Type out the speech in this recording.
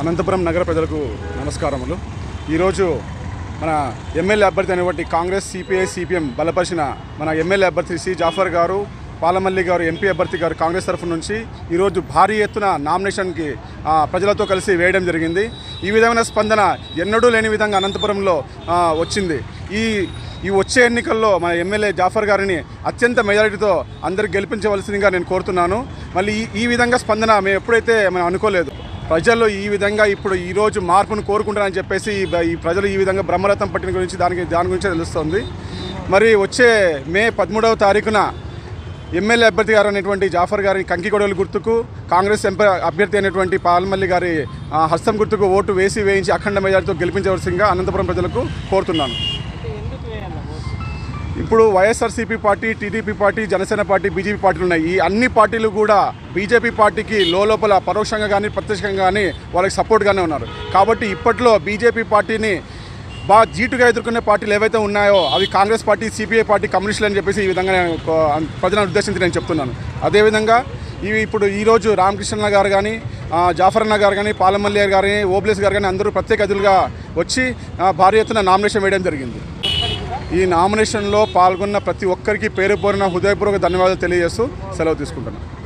అనంతపురం నగర ప్రజలకు నమస్కారములు. ఈరోజు మన ఎమ్మెల్యే అభ్యర్థి అనేటువంటి కాంగ్రెస్ సిపిఐ సిపిఎం బలపరిచిన మన ఎమ్మెల్యే అభ్యర్థి సి జాఫర్ గారు పాలమల్లి గారు ఎంపీ అభ్యర్థి గారు కాంగ్రెస్ తరఫు నుంచి ఈరోజు భారీ ఎత్తున నామినేషన్కి ప్రజలతో కలిసి వేయడం జరిగింది. ఈ విధమైన స్పందన ఎన్నడూ లేని విధంగా అనంతపురంలో వచ్చింది. ఈ ఈ వచ్చే ఎన్నికల్లో మన ఎమ్మెల్యే జాఫర్ గారిని అత్యంత మెజారిటీతో అందరికి గెలిపించవలసిందిగా నేను కోరుతున్నాను. మళ్ళీ ఈ ఈ విధంగా స్పందన మేము ఎప్పుడైతే మనం అనుకోలేదు ప్రజల్లో ఈ విధంగా ఇప్పుడు ఈ రోజు మార్పును కోరుకుంటారని చెప్పేసి ఈ ప్రజలు ఈ విధంగా బ్రహ్మరథం పట్టిన గురించి దానికి దాని గురించి తెలుస్తుంది. మరి వచ్చే మే పదమూడవ తారీఖున ఎమ్మెల్యే అభ్యర్థి గారు అనేటువంటి జాఫర్ గారి కంకిగొడవల గుర్తుకు కాంగ్రెస్ ఎంపీ అభ్యర్థి అయినటువంటి పాలమల్లి గారి హస్తం గుర్తుకు ఓటు వేసి వేయించి అఖండ మెజార్టీతో గెలిపించవలసిందిగా అనంతపురం ప్రజలకు కోరుతున్నాను. ఇప్పుడు YSRCP party TDP party Janasena party BJP పార్టీలు ఉన్నాయి. ఈ అన్ని పార్టీలు కూడా బీజేపీ పార్టీకి లోపల పరోక్షంగా కానీ ప్రత్యక్షంగా కానీ వాళ్ళకి సపోర్ట్గానే ఉన్నారు. కాబట్టి ఇప్పట్లో బీజేపీ పార్టీని బాగా జీటుగా ఎదుర్కొనే పార్టీలు ఏవైతే ఉన్నాయో అవి కాంగ్రెస్ పార్టీ సిపిఐ పార్టీ కమ్యూనిస్టులు అని చెప్పేసి ఈ విధంగా నేను ప్రజలను ఉద్దేశించి నేను చెప్తున్నాను. అదేవిధంగా ఇవి ఇప్పుడు ఈరోజు రామకృష్ణ గారు కానీ ఆ, గారు కానీ పాలమల్లి గారు కానీ ఓబ్లేస్ గారు కానీ అందరూ ప్రత్యేక అతిథులుగా వచ్చి భారీ ఎత్తున నామినేషన్ వేయడం జరిగింది. ఈ నామినేషన్లో పాల్గొన్న ప్రతి ఒక్కరికి పేరు పోరిన హృదయపూర్వక ధన్యవాదాలు తెలియజేస్తూ సెలవు తీసుకుంటున్నాను